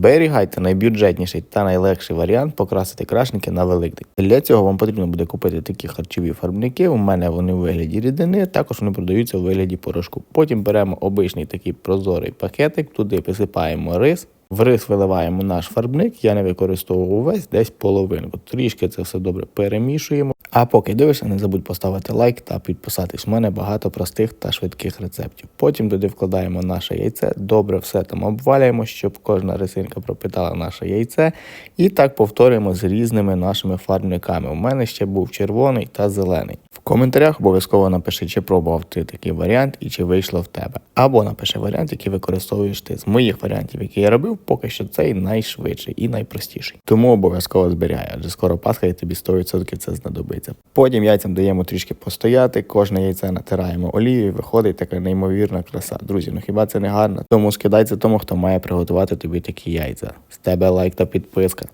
Зберігайте найбюджетніший та найлегший варіант покрасити крашники на Великдень. Для цього вам потрібно буде купити такі харчові фарбники. У мене вони у вигляді рідини, також вони продаються у вигляді порошку. Потім беремо обичний такий прозорий пакетик, туди присипаємо рис. В рис виливаємо наш фарбник, я не використовував увесь, десь половинку. Трішки це все добре перемішуємо. А поки дивишся, не забудь поставити лайк та підписатись. У мене багато простих та швидких рецептів. Потім туди вкладаємо наше яйце, добре все там обвалюємо, щоб кожна рисинка пропитала наше яйце. І так повторюємо з різними нашими фарбниками. У мене ще був червоний та зелений. Коментарях обов'язково напиши, чи пробував ти такий варіант і чи вийшло в тебе. Або напиши варіант, який використовуєш ти. З моїх варіантів, які я робив, поки що цей найшвидший і найпростіший. Тому обов'язково зберігай, адже скоро Пасха і тобі 100% це знадобиться. Потім яйцям даємо трішки постояти, кожне яйце натираємо олією, виходить така неймовірна краса. Друзі, ну хіба це не гарно? Тому скидайте тому, хто має приготувати тобі такі яйця. З тебе лайк та підписка.